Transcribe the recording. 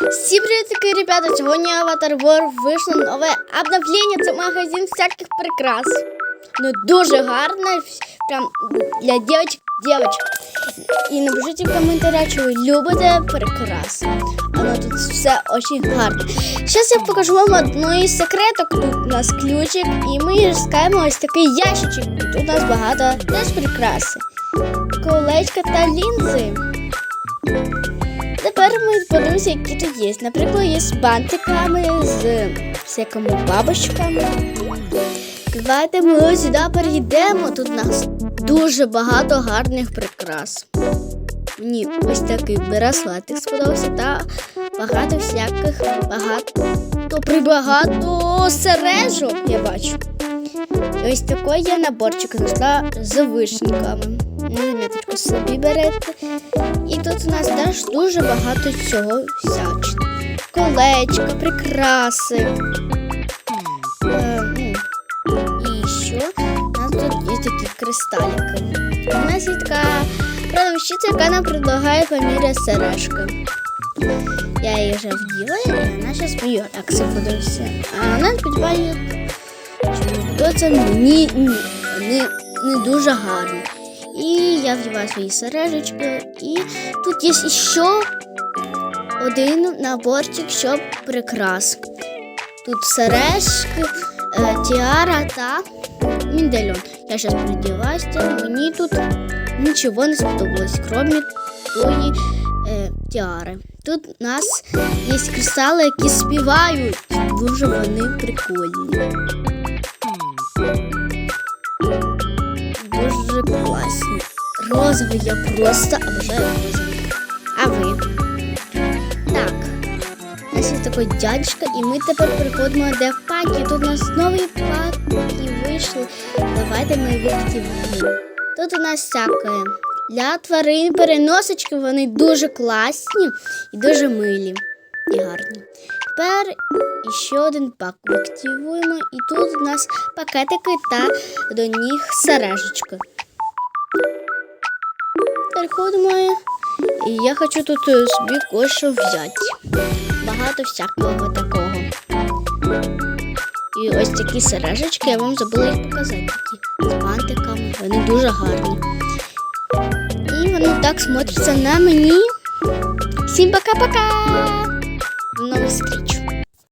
Всім привіт, ребята! Сьогодні Avatar War вийшло нове обновлення. Це магазин всяких прикрас. Ну дуже гарно, прям для дівчаток, дівчаток. І напишіть в коментарях, чи ви любите прикраси. Воно тут все дуже гарно. Зараз я покажу вам одну із секреток. Тут у нас ключик, і ми шукаємо ось такий ящичок. Тут у нас багато теж прикраси. Та лінзи. Тепер ми подивимося, які тут є. Наприклад, є з бантиками, з всякими бабочками. Давайте ми ось сюди перейдемо. Тут у нас дуже багато гарних прикрас. Мені ось такий браслетик сподобався та багато всяких багато прибагато сережок я бачу. І ось такий є наборчик знайшла з вишеньками. На собі берете. І тут у нас теж дуже багато цього всячного. Колечка, прикраси. Е, ну, і що? У нас тут є такі кристалики. У нас є така продавщиця, яка нам предлагає поміряти сережки. Я її вже вділа, і вона зараз мені як подивиться. А вона сподіває, що то це мені ні, не, не дуже гарно. І я вдіваю свої сережечки. І тут є ще один наборчик, щоб прикрас. Тут сережки, е, тіара та міндельон. Я зараз придіваюся, мені тут нічого не сподобалось, крім тої е, тіари. Тут у нас є кристали, які співають. Дуже вони прикольні. Розовий я просто обожаю розовий. А ви? Так. У нас є такий дядька, і ми тепер переходимо де в паки. Тут у нас нові паки вийшли. Давайте ми їх. Тут у нас всяке. Для тварин переносочки вони дуже класні і дуже милі і гарні. Тепер ще один пак активуємо. І тут у нас пакетики та до них сережечки. Переходимо. І я хочу тут е, собі кое-що взяти. Багато всякого такого. І ось такі сережечки, я вам забула їх показати. Такі з бантиками. Вони дуже гарні. І вони так смотряться на мені. Всім пока-пока! До нових зустріч!